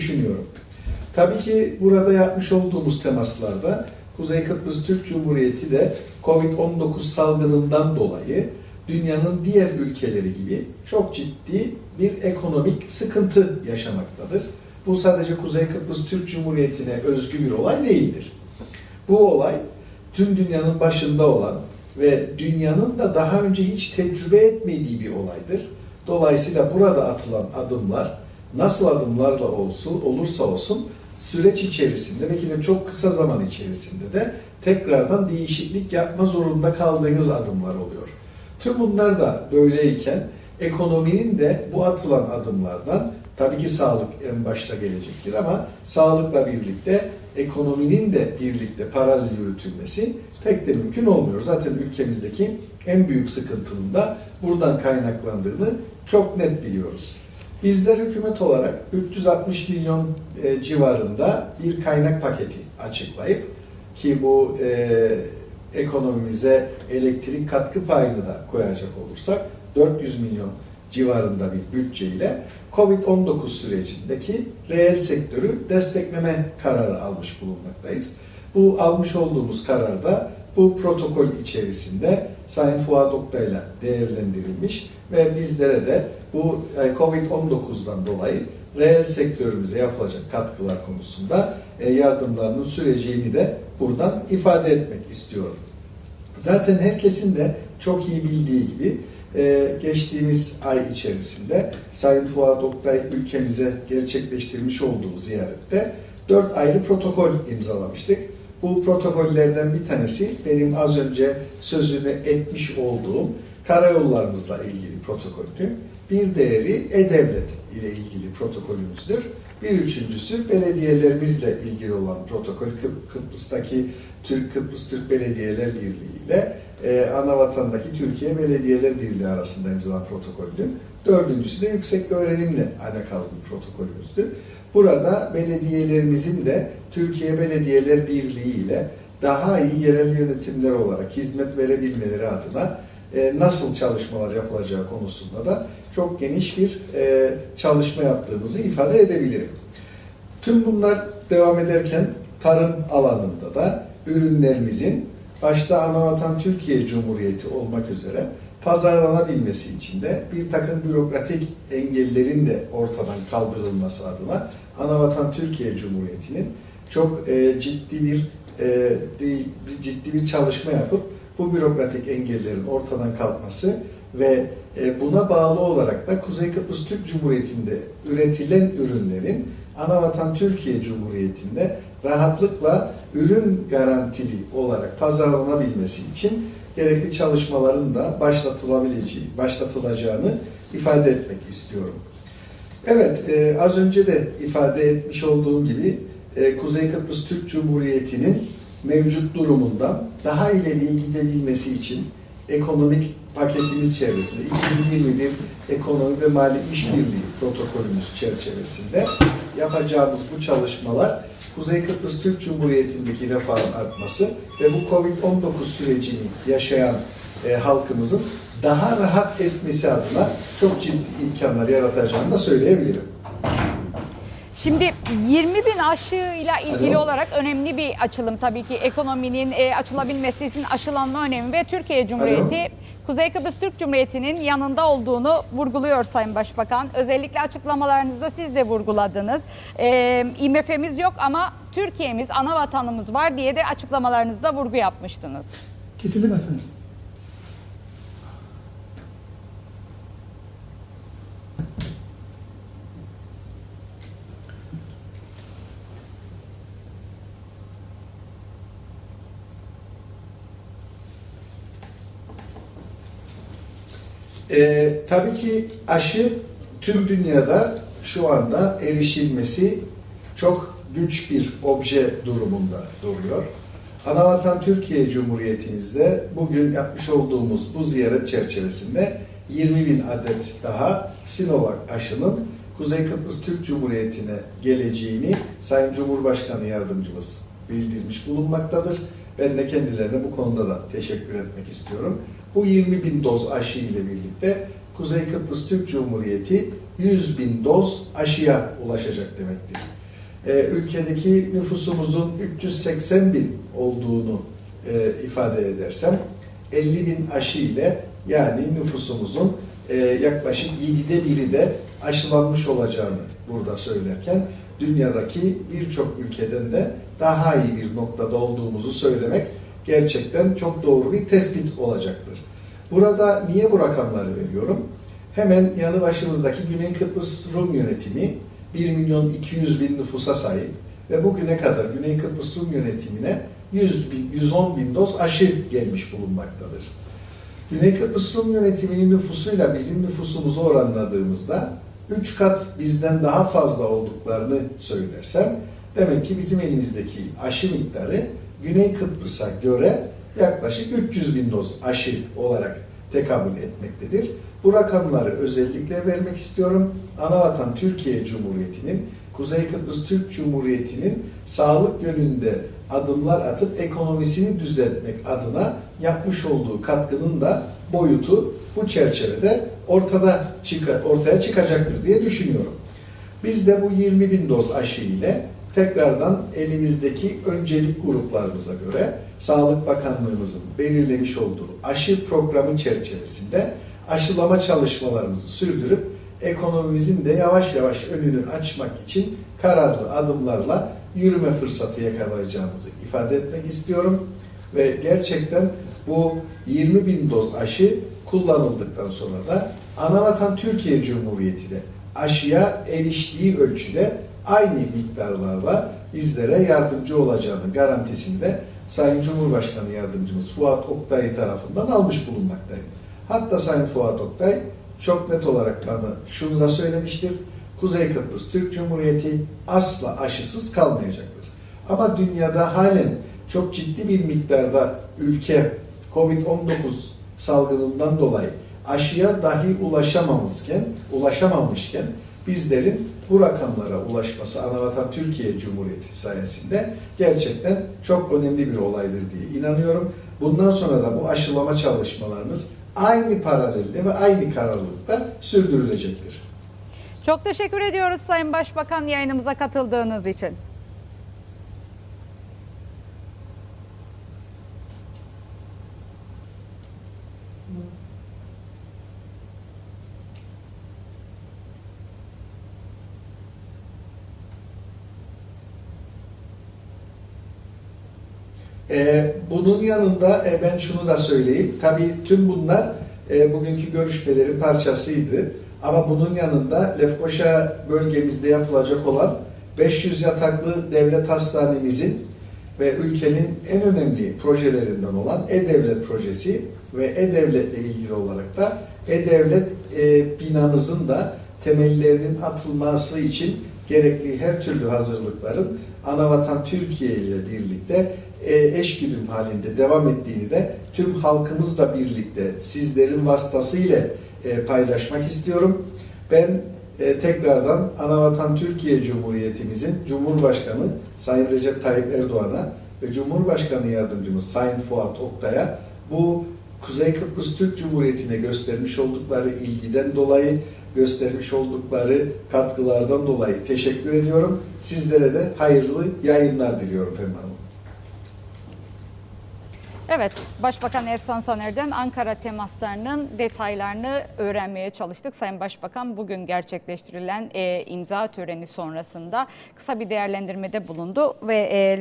düşünüyorum. Tabii ki burada yapmış olduğumuz temaslarda Kuzey Kıbrıs Türk Cumhuriyeti de Covid-19 salgınından dolayı dünyanın diğer ülkeleri gibi çok ciddi bir ekonomik sıkıntı yaşamaktadır. Bu sadece Kuzey Kıbrıs Türk Cumhuriyeti'ne özgü bir olay değildir. Bu olay tüm dünyanın başında olan ve dünyanın da daha önce hiç tecrübe etmediği bir olaydır. Dolayısıyla burada atılan adımlar nasıl adımlarla olsun olursa olsun süreç içerisinde belki de çok kısa zaman içerisinde de tekrardan değişiklik yapma zorunda kaldığınız adımlar oluyor. Tüm bunlar da böyleyken ekonominin de bu atılan adımlardan tabii ki sağlık en başta gelecektir ama sağlıkla birlikte ekonominin de birlikte paralel yürütülmesi pek de mümkün olmuyor. Zaten ülkemizdeki en büyük sıkıntının da buradan kaynaklandığını çok net biliyoruz. Bizler hükümet olarak 360 milyon e, civarında bir kaynak paketi açıklayıp ki bu e, ekonomimize elektrik katkı payını da koyacak olursak 400 milyon civarında bir bütçeyle Covid-19 sürecindeki reel sektörü destekleme kararı almış bulunmaktayız. Bu almış olduğumuz kararda bu protokol içerisinde Sayın Fuat Oktay'la değerlendirilmiş ve bizlere de bu e, Covid-19'dan dolayı reel sektörümüze yapılacak katkılar konusunda e, yardımlarının süreceğini de buradan ifade etmek istiyorum. Zaten herkesin de çok iyi bildiği gibi e, geçtiğimiz ay içerisinde Sayın Fuat Oktay ülkemize gerçekleştirmiş olduğu ziyarette dört ayrı protokol imzalamıştık. Bu protokollerden bir tanesi benim az önce sözünü etmiş olduğum karayollarımızla ilgili protokoldü. Bir değeri E-Devlet ile ilgili protokolümüzdür. Bir üçüncüsü belediyelerimizle ilgili olan protokol Kıp- Kıbrıs'taki Türk Kıbrıs Türk Belediyeler Birliği ile e, ana vatandaki Türkiye Belediyeler Birliği arasında imzalanan protokoldü. Dördüncüsü de yüksek öğrenimle alakalı bir protokolümüzdü. Burada belediyelerimizin de Türkiye Belediyeler Birliği ile daha iyi yerel yönetimler olarak hizmet verebilmeleri adına e, nasıl çalışmalar yapılacağı konusunda da çok geniş bir e, çalışma yaptığımızı ifade edebilirim. Tüm bunlar devam ederken tarım alanında da ürünlerimizin başta anavatan Türkiye Cumhuriyeti olmak üzere pazarlanabilmesi için de bir takım bürokratik engellerin de ortadan kaldırılması adına anavatan Türkiye Cumhuriyeti'nin çok e, ciddi bir e, ciddi bir çalışma yapıp bu bürokratik engellerin ortadan kalkması ve e, buna bağlı olarak da Kuzey Kıbrıs Türk Cumhuriyeti'nde üretilen ürünlerin anavatan Türkiye Cumhuriyeti'nde rahatlıkla ürün garantili olarak pazarlanabilmesi için gerekli çalışmaların da başlatılabileceği, başlatılacağını ifade etmek istiyorum. Evet, e, az önce de ifade etmiş olduğum gibi e, Kuzey Kıbrıs Türk Cumhuriyeti'nin mevcut durumundan daha ileriye gidebilmesi için ekonomik paketimiz çevresinde 2021 Ekonomi ve Mali İşbirliği protokolümüz çerçevesinde yapacağımız bu çalışmalar Kuzey Kıbrıs Türk Cumhuriyeti'ndeki refahın artması ve bu Covid-19 sürecini yaşayan e, halkımızın daha rahat etmesi adına çok ciddi imkanlar yaratacağını da söyleyebilirim. Şimdi 20 bin aşıyla ilgili olarak önemli bir açılım tabii ki ekonominin e, açılabilmesi için aşılanma önemi ve Türkiye Cumhuriyeti Kuzey Kıbrıs Türk Cumhuriyeti'nin yanında olduğunu vurguluyor Sayın Başbakan. Özellikle açıklamalarınızda siz de vurguladınız. E, IMF'miz yok ama Türkiye'miz, ana vatanımız var diye de açıklamalarınızda vurgu yapmıştınız. Kesildi mi efendim? Ee, tabii ki aşı tüm dünyada şu anda erişilmesi çok güç bir obje durumunda duruyor. Anavatan Türkiye Cumhuriyetimizde bugün yapmış olduğumuz bu ziyaret çerçevesinde 20 bin adet daha Sinovac aşının Kuzey Kıbrıs Türk Cumhuriyeti'ne geleceğini Sayın Cumhurbaşkanı Yardımcımız bildirmiş bulunmaktadır. Ben de kendilerine bu konuda da teşekkür etmek istiyorum. Bu 20 bin doz aşı ile birlikte Kuzey Kıbrıs Türk Cumhuriyeti 100 bin doz aşıya ulaşacak demektir. Ee, ülkedeki nüfusumuzun 380 bin olduğunu e, ifade edersem 50 bin aşı ile yani nüfusumuzun e, yaklaşık 7'de biri de aşılanmış olacağını burada söylerken dünyadaki birçok ülkeden de daha iyi bir noktada olduğumuzu söylemek gerçekten çok doğru bir tespit olacaktır. Burada niye bu rakamları veriyorum? Hemen yanı başımızdaki Güney Kıbrıs Rum yönetimi 1 milyon 200 bin nüfusa sahip ve bugüne kadar Güney Kıbrıs Rum yönetimine 100 bin, 110 bin doz aşı gelmiş bulunmaktadır. Güney Kıbrıs Rum yönetiminin nüfusuyla bizim nüfusumuzu oranladığımızda 3 kat bizden daha fazla olduklarını söylersem demek ki bizim elimizdeki aşı miktarı Güney Kıbrıs'a göre yaklaşık 300 bin doz aşı olarak tekabül etmektedir. Bu rakamları özellikle vermek istiyorum. Anavatan Türkiye Cumhuriyeti'nin, Kuzey Kıbrıs Türk Cumhuriyeti'nin sağlık yönünde adımlar atıp ekonomisini düzeltmek adına yapmış olduğu katkının da boyutu bu çerçevede ortada çıka, ortaya çıkacaktır diye düşünüyorum. Biz de bu 20 bin doz aşı ile tekrardan elimizdeki öncelik gruplarımıza göre Sağlık Bakanlığımızın belirlemiş olduğu aşı programı çerçevesinde aşılama çalışmalarımızı sürdürüp ekonomimizin de yavaş yavaş önünü açmak için kararlı adımlarla yürüme fırsatı yakalayacağımızı ifade etmek istiyorum. Ve gerçekten bu 20 bin doz aşı kullanıldıktan sonra da Anavatan Türkiye Cumhuriyeti de aşıya eriştiği ölçüde aynı miktarlarla bizlere yardımcı olacağının garantisini de Sayın Cumhurbaşkanı Yardımcımız Fuat Oktay tarafından almış bulunmaktayım. Hatta Sayın Fuat Oktay çok net olarak bana şunu da söylemiştir. Kuzey Kıbrıs Türk Cumhuriyeti asla aşısız kalmayacaktır. Ama dünyada halen çok ciddi bir miktarda ülke Covid-19 salgınından dolayı aşıya dahi ulaşamamışken, ulaşamamışken bizlerin bu rakamlara ulaşması Anavatan Türkiye Cumhuriyeti sayesinde gerçekten çok önemli bir olaydır diye inanıyorum. Bundan sonra da bu aşılama çalışmalarımız aynı paralelde ve aynı kararlılıkta sürdürülecektir. Çok teşekkür ediyoruz Sayın Başbakan yayınımıza katıldığınız için. Ee, bunun yanında e, ben şunu da söyleyeyim. Tabii tüm bunlar e, bugünkü görüşmelerin parçasıydı. Ama bunun yanında Lefkoşa bölgemizde yapılacak olan 500 yataklı devlet hastanemizin ve ülkenin en önemli projelerinden olan E-Devlet projesi ve E-Devlet ile ilgili olarak da E-Devlet e, binamızın da temellerinin atılması için gerekli her türlü hazırlıkların Anavatan Türkiye ile birlikte e, eşgüdüm halinde devam ettiğini de tüm halkımızla birlikte sizlerin vasıtasıyla e, paylaşmak istiyorum. Ben e, tekrardan Anavatan Türkiye Cumhuriyetimizin Cumhurbaşkanı Sayın Recep Tayyip Erdoğan'a ve Cumhurbaşkanı Yardımcımız Sayın Fuat Oktay'a bu Kuzey Kıbrıs Türk Cumhuriyeti'ne göstermiş oldukları ilgiden dolayı, göstermiş oldukları katkılardan dolayı teşekkür ediyorum. Sizlere de hayırlı yayınlar diliyorum Pembe Hanım. Evet, Başbakan Ersan Saner'den Ankara temaslarının detaylarını öğrenmeye çalıştık. Sayın Başbakan bugün gerçekleştirilen e, imza töreni sonrasında kısa bir değerlendirmede bulundu ve e,